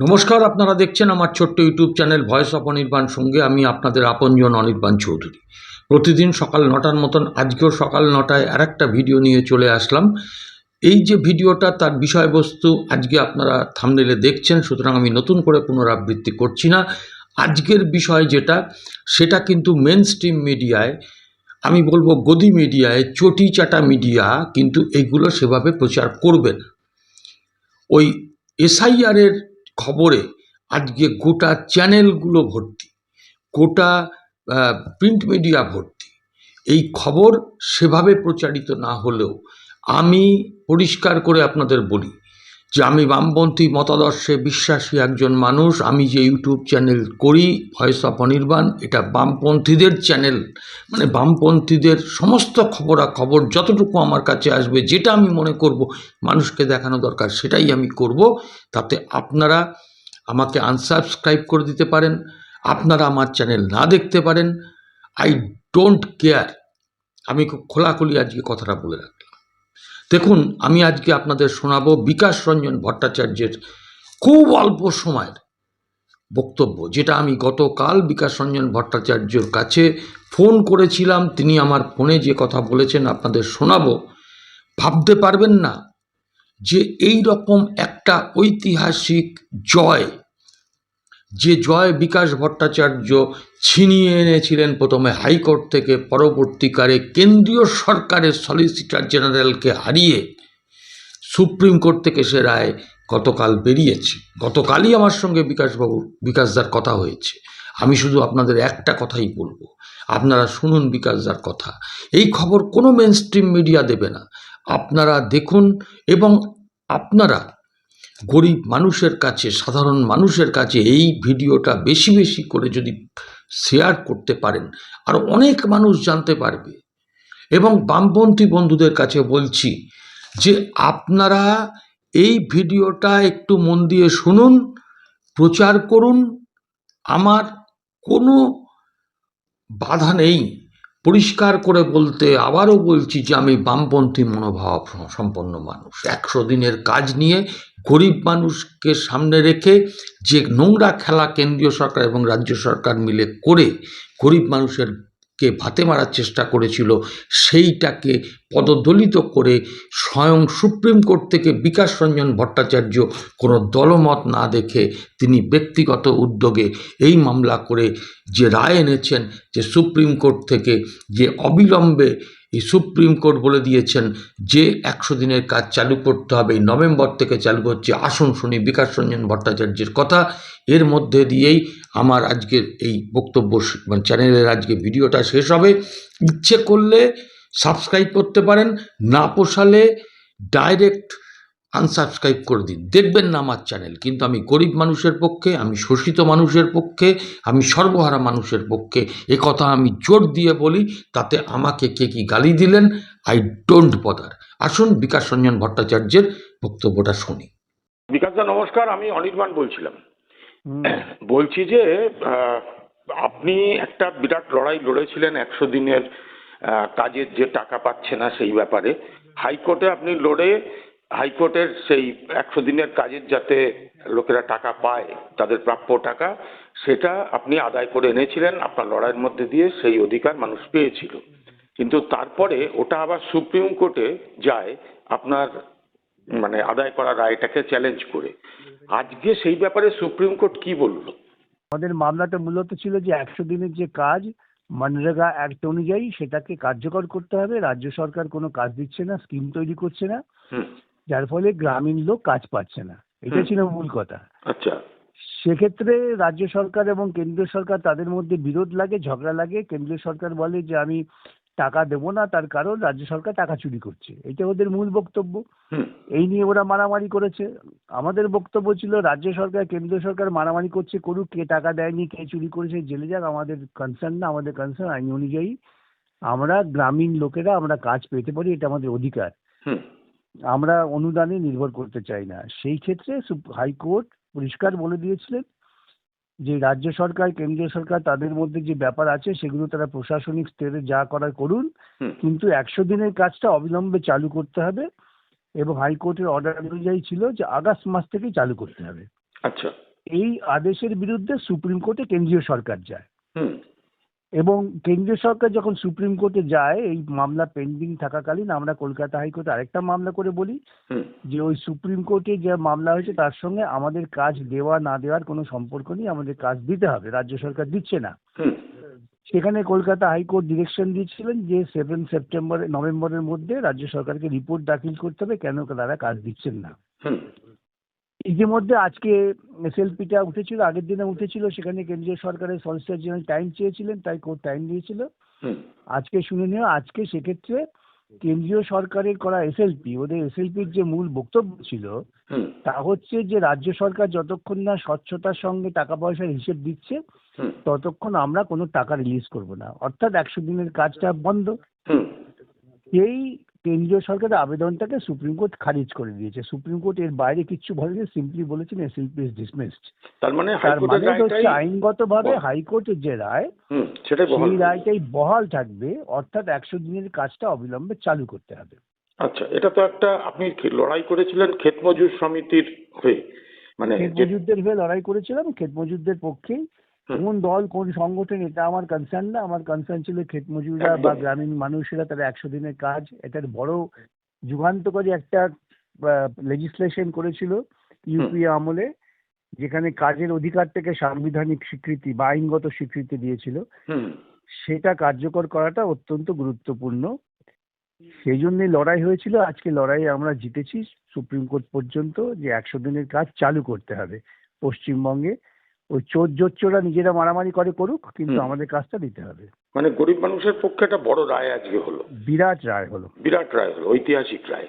নমস্কার, আপনারা দেখছেন আমার ছোট্ট YouTube channel voice of Anirban সঙ্গে। আমি আপনাদের আপনজন অনির্বাণ চৌধুরী। প্রতিদিন সকাল নটার মতন, আজকেও সকাল নটায় আর একটা ভিডিও নিয়ে চলে আসলাম। এই যে ভিডিওটা, তার বিষয়বস্তু আজকে আপনারা থামনেলে দেখছেন, সুতরাং আমি নতুন করে পুনরাবৃত্তি করছি না। আজকের বিষয় যেটা, সেটা কিন্তু মেন স্ট্রিম মিডিয়ায় আমি বলব গদি মিডিয়ায় চটি চাটা মিডিয়া কিন্তু এইগুলো সেভাবে প্রচার করবে না। ওই এসআইআরের খবরে আজকে গোটা চ্যানেলগুলো ভর্তি, গোটা প্রিন্ট মিডিয়া ভর্তি। এই খবর সেভাবে প্রচারিত না হলেও আমি পরিষ্কার করে আপনাদের বলি যে আমি বামপন্থী মতাদর্শে বিশ্বাসী একজন মানুষ, আমি যে ইউটিউব চ্যানেল করি, ভয়েস অফ অনির্বাণ, এটা বামপন্থীদের চ্যানেল। মানে বামপন্থীদের সমস্ত খবরাখবর যতটুকু আমার কাছে আসবে, যেটা আমি মনে করব মানুষকে দেখানো দরকার, সেটাই আমি করব। তাতে আপনারা আমাকে আনসাবস্ক্রাইব করে দিতে পারেন, আপনারা আমার চ্যানেল না দেখতে পারেন। আই ডোন্ট কেয়ার আমি খুব খোলাখুলি আজকে কথাটা বলে রাখলাম দেখুন, আমি আজকে আপনাদের শোনাবো বিকাশ রঞ্জন ভট্টাচার্যের খুব অল্প সময়ের বক্তব্য, যেটা আমি গতকাল বিকাশ রঞ্জন ভট্টাচার্যর কাছে ফোন করেছিলাম। তিনি আমার ফোনে যে কথা বলেছেন আপনাদের শোনাবো। ভাবতে পারবেন না যে এই রকম একটা ঐতিহাসিক জয় যে জয় বিকাশ ভট্টাচার্য ছিনিয়ে এনেছিলেন প্রথমে হাইকোর্ট থেকে, পরবর্তীকালে কেন্দ্রীয় সরকারের সলিসিটর জেনারেলকে হারিয়ে সুপ্রিম কোর্ট থেকে সে রায় গতকাল বেরিয়েছে। গতকালই আমার সঙ্গে বিকাশবাবু, বিকাশদার কথা হয়েছে। আমি শুধু আপনাদের একটা কথাই বলব। আপনারা শুনুন বিকাশদার কথা। এই খবর কোনো মেন স্ট্রিম মিডিয়া দেবে না। আপনারা দেখুন এবং আপনারা গরিব মানুষের কাছে, সাধারণ মানুষের কাছে এই ভিডিওটা বেশি বেশি করে যদি শেয়ার করতে পারেন, আর অনেক মানুষ জানতে পারবে। এবং বামপন্থী বন্ধুদের কাছে বলছি যে, আপনারা এই ভিডিওটা একটু মন দিয়ে শুনুন, প্রচার করুন। আমার কোনো বাধা নেই। পরিষ্কার করে বলতে আবারও বলছি যে, আমি বামপন্থী মনোভাব সম্পন্ন মানুষ। একশো দিনের কাজ নিয়ে গরিব মানুষকে সামনে রেখে যে নোংরা খেলা কেন্দ্রীয় সরকার এবং রাজ্য সরকার মিলে করে গরিব মানুষেরকে ভাতে মারার চেষ্টা করেছিল, সেইটাকে পদদলিত করে স্বয়ং সুপ্রিম কোর্ট থেকে বিকাশ রঞ্জন ভট্টাচার্য কোনো দলমত না দেখে তিনি ব্যক্তিগত উদ্যোগে এই মামলা করে যে রায় এনেছেন যে সুপ্রিম কোর্ট থেকে যে অবিলম্বে এই সুপ্রিম কোর্ট বলে দিয়েছেন যে একশো দিনের কাজ চালু করতে হবে, এই নভেম্বর থেকে চালু হচ্ছে, আসন শুনি বিকাশ রঞ্জন ভট্টাচার্যের কথা। এর মধ্যে দিয়েই আমার আজকের এই বক্তব্য মানে চ্যানেলের আজকে ভিডিওটা শেষ হবে। ইচ্ছে করলে সাবস্ক্রাইব করতে পারেন, না পোষালে ডাইরেক্ট আনসাবস্ক্রাইব করে দিন। দেখবেন না আমার চ্যানেল, কিন্তু আমি গরিব মানুষের পক্ষে, আমি শোষিত মানুষের পক্ষে, আমি সর্বহারা মানুষের পক্ষে এ কথা আমি জোর দিয়ে বলি, তাতে আমাকে কে কি গালি দিলেন, আই ডোন্ট বদার। আসুন বিকাশ রঞ্জন ভট্টাচার্যের বক্তব্যটা শুনি। বিকাশদা নমস্কার, আমি অনির্বাণ বলছিলাম। বলছি যে আপনি একটা বিরাট লড়াই লড়েছিলেন একশো দিনের কাজের যে টাকা পাচ্ছে না সেই ব্যাপারে। হাইকোর্টে আপনি লড়ে, হাইকোর্টের সেই একশো দিনের কাজের যাতে লোকেরা টাকা পায়, তাদের প্রাপ্য টাকা, সেটা আপনি আদায় করে এনেছিলেন আপনার লড়াইয়ের মধ্যে দিয়ে, সেই অধিকার মানুষ পেয়েছিল। কিন্তু তারপরে ওটা আবার সুপ্রিম কোর্টে যায়, আপনার মানে আদায় করা রায়টাকে চ্যালেঞ্জ করে। আজকে সেই ব্যাপারে সুপ্রিম কোর্ট কি বলল? আমাদের মামলাটা মূলত ছিল যে একশো দিনের যে কাজ মনরেগা অ্যাক্ট অনুযায়ী সেটাকে কার্যকর করতে হবে। রাজ্য সরকার কোনো কাজ দিচ্ছে না স্কিম তৈরি করছে না। যার ফলে গ্রামীণ লোক কাজ পাচ্ছে না। এটা ছিল মূল কথা। আচ্ছা। সেক্ষেত্রে রাজ্য সরকার এবং কেন্দ্রীয় সরকার তাদের মধ্যে বিরোধ লাগে ঝগড়া লাগে। কেন্দ্রীয় সরকার বলে যে আমি টাকা দেবো না তার কারণ রাজ্য সরকার টাকা চুরি করছে। এটা ওদের মূল বক্তব্য। এই নিয়ে ওরা মারামারি করেছে। আমাদের বক্তব্য ছিল রাজ্য সরকার কেন্দ্রীয় সরকার মারামারি করছে করুক কে টাকা দেয়নি কে চুরি করেছে জেলে যাক আমাদের কনসার্ন না আমাদের কনসার্ন আইন অনুযায়ী। আমরা গ্রামীণ লোকেরা আমরা কাজ পেতে পারি এটা আমাদের অধিকার। আমরা অনুদানে নির্ভর করতে চাই না। সেই ক্ষেত্রে হাইকোর্ট পরিষ্কার বলে দিয়েছিলেন যে রাজ্য সরকার কেন্দ্রীয় সরকার তাদের মধ্যে যে ব্যাপার আছে সেগুলো তারা প্রশাসনিক স্তরে যা করার করুন। কিন্তু একশো দিনের কাজটা অবিলম্বে চালু করতে হবে এবং হাইকোর্টের অর্ডার অনুযায়ী ছিল যে আগস্ট মাস থেকে চালু করতে হবে। আচ্ছা। এই আদেশের বিরুদ্ধে সুপ্রিম কোর্টে কেন্দ্রীয় সরকার যায়। এবং কেন্দ্রীয় সরকার যখন সুপ্রিম কোর্টে যায় এই মামলা পেন্ডিং থাকাকালীন আমরা কলকাতা হাইকোর্টে আরেকটা মামলা করে বলি যে ওই সুপ্রিম কোর্টে যে মামলা হয়েছে তার সঙ্গে আমাদের কাজ দেওয়া না দেওয়ার কোনো সম্পর্ক নেই আমাদের কাজ দিতে হবে রাজ্য সরকার দিচ্ছে না। সেখানে কলকাতা হাইকোর্ট ডিরেকশন দিয়েছিলেন যে সেভেন সেপ্টেম্বর নভেম্বরের মধ্যে রাজ্য সরকারকে রিপোর্ট দাখিল করতে হবে কেন তারা কাজ দিচ্ছেন না। ইতিমধ্যে আজকে এসএলপিটা উঠেছিল আগের দিনে উঠেছিল সেখানে কেন্দ্রীয় সরকারের সলিসিটর জেনারেল টাইম চেয়েছিলেন তাই কোর্ট টাইম দিয়েছিল। আজকে শুনে নেওয়া আজকে সেক্ষেত্রে কেন্দ্রীয় সরকারের করা এসএলপি ওদের এসএলপির যে মূল বক্তব্য ছিল তা হচ্ছে যে রাজ্য সরকার যতক্ষণ না স্বচ্ছতার সঙ্গে টাকা পয়সার হিসেব দিচ্ছে ততক্ষণ আমরা কোনো টাকা রিলিজ করব না। অর্থাৎ একশো দিনের কাজটা বন্ধ। হুম। এই কেন্দ্রীয় সরকারের আবেদনটাকে সুপ্রিম কোর্ট খারিজ করে দিয়েছে সুপ্রিম কোর্ট এর বাইরে কিচ্ছু বলেনি সিম্পলি বলেছেন এসএলপি ইজ ডিসমিসড তার মানে হাইকোর্টের মানে আইনগতভাবে। হাইকোর্টের যে রায় হুম সেটাই বহাল সেই রায়টাই বহাল থাকবে অর্থাৎ একশো দিনের কাজটা অবিলম্বে চালু করতে হবে আচ্ছা এটা তো একটা আপনি লড়াই করেছিলেন ক্ষেত মজুর সমিতির হয়ে মানে ক্ষেত মজুরদের হয়ে লড়াই করেছিলাম ক্ষেত মজুরদের পক্ষেই। কোন দল কোন সংগঠন এটা আমার কনসার্ন না। আমার কনসার্ন ছিল ক্ষেত মজুররা বা গ্রামীণ মানুষেরা তারা একশো দিনের কাজ এটার বড় যুগান্তকারী একটা লেজিসলেশন করেছিল ইউপি আমলে যেখানে কাজের অধিকার থেকে সাংবিধানিক স্বীকৃতি বা আইনগত স্বীকৃতি দিয়েছিল। সেটা কার্যকর করাটা অত্যন্ত গুরুত্বপূর্ণ। সেই জন্যই লড়াই হয়েছিল। আজকে লড়াইয়ে আমরা জিতেছি। সুপ্রিম কোর্ট পর্যন্ত যে একশো দিনের কাজ চালু করতে হবে পশ্চিমবঙ্গে। ওই চোর জোচ্চোরা নিজেরা মারামারি করে করুক কিন্তু আমাদের কাজটা দিতে হবে। মানে গরিব মানুষের পক্ষে একটা বড় রায় আজকে হলো। বিরাট রায় হলো। বিরাট রায় হলো ঐতিহাসিক রায়।